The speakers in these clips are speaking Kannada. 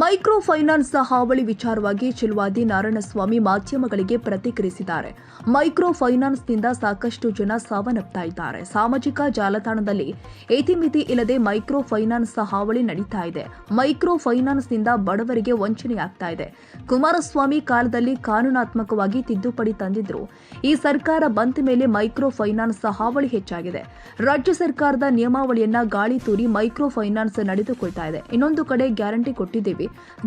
ಮೈಕ್ರೋ ಫೈನಾನ್ಸ್ ಹಾವಳಿ ವಿಚಾರವಾಗಿ ಚಿಲ್ವಾದಿ ನಾರಾಯಣಸ್ವಾಮಿ ಮಾಧ್ಯಮಗಳಿಗೆ ಪ್ರತಿಕ್ರಿಯಿಸಿದ್ದಾರೆ. ಮೈಕ್ರೋ ಫೈನಾನ್ಸ್ನಿಂದ ಸಾಕಷ್ಟು ಜನ ಸಾವನ್ನಪ್ತಾ ಇದ್ದಾರೆ. ಸಾಮಾಜಿಕ ಜಾಲತಾಣದಲ್ಲಿ ಏತಿಮಿತಿ ಇಲ್ಲದೆ ಮೈಕ್ರೋ ಫೈನಾನ್ಸ್ ಹಾವಳಿ ನಡೀತಾ ಇದೆ. ಮೈಕ್ರೋ ಫೈನಾನ್ಸ್ನಿಂದ ಬಡವರಿಗೆ ವಂಚನೆಯಾಗ್ತಾ ಇದೆ. ಕುಮಾರಸ್ವಾಮಿ ಕಾಲದಲ್ಲಿ ಕಾನೂನಾತ್ಮಕವಾಗಿ ತಿದ್ದುಪಡಿ ತಂದಿದ್ರು. ಈ ಸರ್ಕಾರ ಬಂದ ಮೇಲೆ ಮೈಕ್ರೋ ಫೈನಾನ್ಸ್ ಹಾವಳಿ ಹೆಚ್ಚಾಗಿದೆ. ರಾಜ್ಯ ಸರ್ಕಾರದ ನಿಯಮಾವಳಿಯನ್ನ ಗಾಳಿ ತೂರಿ ಮೈಕ್ರೋ ಫೈನಾನ್ಸ್ ನಡೆದುಕೊಳ್ತಾ ಇದೆ. ಇನ್ನೊಂದು ಕಡೆ ಗ್ಯಾರಂಟಿ ಕೊಟ್ಟಿದ್ದೀವಿ.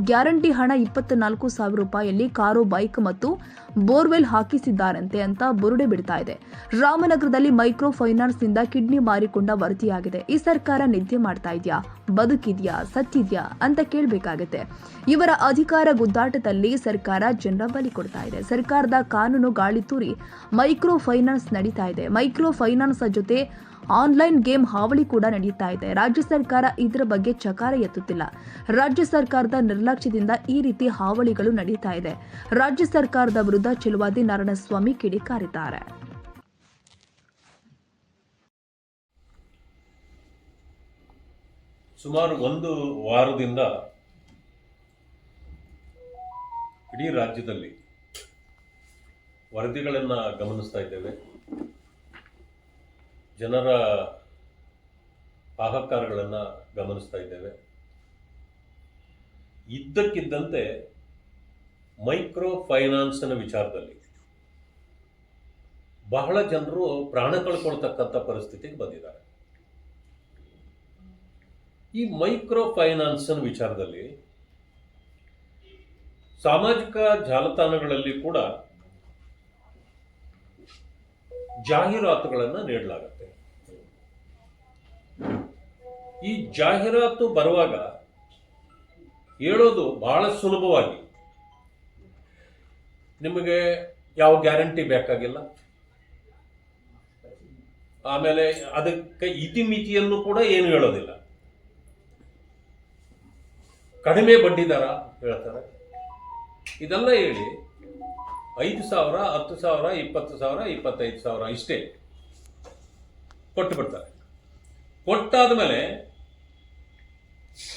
ಗ್ಯಾರಂಟಿ ಹಣ ಇಪ್ಪತ್ನಾಲ್ಕು ಸಾವಿರ ರೂಪಾಯಿಯಲ್ಲಿ ಕಾರು, ಬೈಕ್ ಮತ್ತು ಬೋರ್ವೆಲ್ ಹಾಕಿಸಿದ್ದಾರಂತೆ ಅಂತ ಬುರುಡೆ ಬಿಡ್ತಾ ಇದೆ. ರಾಮನಗರದಲ್ಲಿ ಮೈಕ್ರೋ ಫೈನಾನ್ಸ್ನಿಂದ ಕಿಡ್ನಿ ಮಾರಿಕೊಂಡ ವರದಿಯಾಗಿದೆ. ಈ ಸರ್ಕಾರ ನಿದ್ದೆ ಮಾಡ್ತಾ ಇದೆಯಾ? ಬದುಕಿದ್ಯಾ? ಸತ್ತಿದ್ಯಾ? ಅಂತ ಕೇಳಬೇಕಾಗತ್ತೆ. ಇವರ ಅಧಿಕಾರ ಗುದ್ದಾಟದಲ್ಲಿ ಸರ್ಕಾರ ಜನರ ಬಲಿ ಕೊಡ್ತಾ ಇದೆ. ಸರ್ಕಾರದ ಕಾನೂನು ಗಾಳಿ ತೂರಿ ಮೈಕ್ರೋ ಫೈನಾನ್ಸ್ ನಡೀತಾ ಇದೆ. ಮೈಕ್ರೋ ಫೈನಾನ್ಸ್ ಜೊತೆ ಆನ್ಲೈನ್ ಗೇಮ್ ಹಾವಳಿ ಕೂಡ ನಡೆಯುತ್ತಾ ಇದೆ. ರಾಜ್ಯ ಸರ್ಕಾರ ಇದರ ಬಗ್ಗೆ ಚಕಾರ ಎತ್ತುತ್ತಿಲ್ಲ. ರಾಜ್ಯ ಸರ್ಕಾರದ ನಿರ್ಲಕ್ಷ್ಯದಿಂದ ಈ ರೀತಿ ಹಾವಳಿಗಳು ನಡೀತಾ ಇದೆ. ರಾಜ್ಯ ಸರ್ಕಾರದ ವಿರುದ್ಧ ಚಿಲುವಾದಿ ನಾರಾಯಣಸ್ವಾಮಿ ಕಿಡಿಕಾರಿದ್ದಾರೆ. ಸುಮಾರು ಒಂದು ವಾರದಿಂದ ಇಡೀ ರಾಜ್ಯದಲ್ಲಿ ವರದಿಗಳನ್ನು ಗಮನಿಸ್ತಾ ಇದ್ದೇವೆ. ಜನರ ಹಾಹಾಕಾರಗಳನ್ನು ಗಮನಿಸ್ತಾ ಇದ್ದೇವೆ. ಇದ್ದಕ್ಕಿದ್ದಂತೆ ಮೈಕ್ರೋ ಫೈನಾನ್ಸ್ನ ವಿಚಾರದಲ್ಲಿ ಬಹಳ ಜನರು ಪ್ರಾಣ ಕಳ್ಕೊಳ್ತಕ್ಕಂಥ ಪರಿಸ್ಥಿತಿಗೆ ಬಂದಿದ್ದಾರೆ. ಈ ಮೈಕ್ರೋ ಫೈನಾನ್ಸ್ ವಿಚಾರದಲ್ಲಿ ಸಾಮಾಜಿಕ ಜಾಲತಾಣಗಳಲ್ಲಿ ಕೂಡ ಜಾಹೀರಾತುಗಳನ್ನು ನೀಡಲಾಗುತ್ತೆ. ಈ ಜಾಹೀರಾತು ಬರುವಾಗ ಹೇಳೋದು ಬಹಳ ಸುಲಭವಾಗಿ. ನಿಮಗೆ ಯಾವ ಗ್ಯಾರಂಟಿ ಬೇಕಾಗಿಲ್ಲ. ಆಮೇಲೆ ಅದಕ್ಕೆ ಇತಿಮಿತಿಯನ್ನು ಕೂಡ ಏನು ಹೇಳೋದಿಲ್ಲ. ಕಡಿಮೆ ಬಡ್ಡಿ ದರ ಹೇಳ್ತಾರೆ. ಇದೆಲ್ಲ ಹೇಳಿ ಐದು ಸಾವಿರ, ಹತ್ತು ಸಾವಿರ, ಇಪ್ಪತ್ತು ಸಾವಿರ, ಇಪ್ಪತ್ತೈದು ಸಾವಿರ ಇಷ್ಟೇ. ಕೊಟ್ಟು ಬಿಡ್ತಾರೆ. ಕೊಟ್ಟಾದ ಮೇಲೆ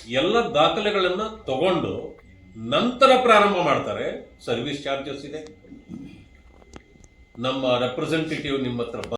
ಎಲ್ಲ ದಾಖಲೆಗಳನ್ನು ತಗೊಂಡು ನಂತರ ಪ್ರಾರಂಭ ಮಾಡ್ತಾರೆ. ಸರ್ವಿಸ್ ಚಾರ್ಜಸ್ ಇದೆ. ನಮ್ಮ ರೆಪ್ರೆಸೆಂಟೇಟಿವ್ ನಿಮ್ಮ ಹತ್ರ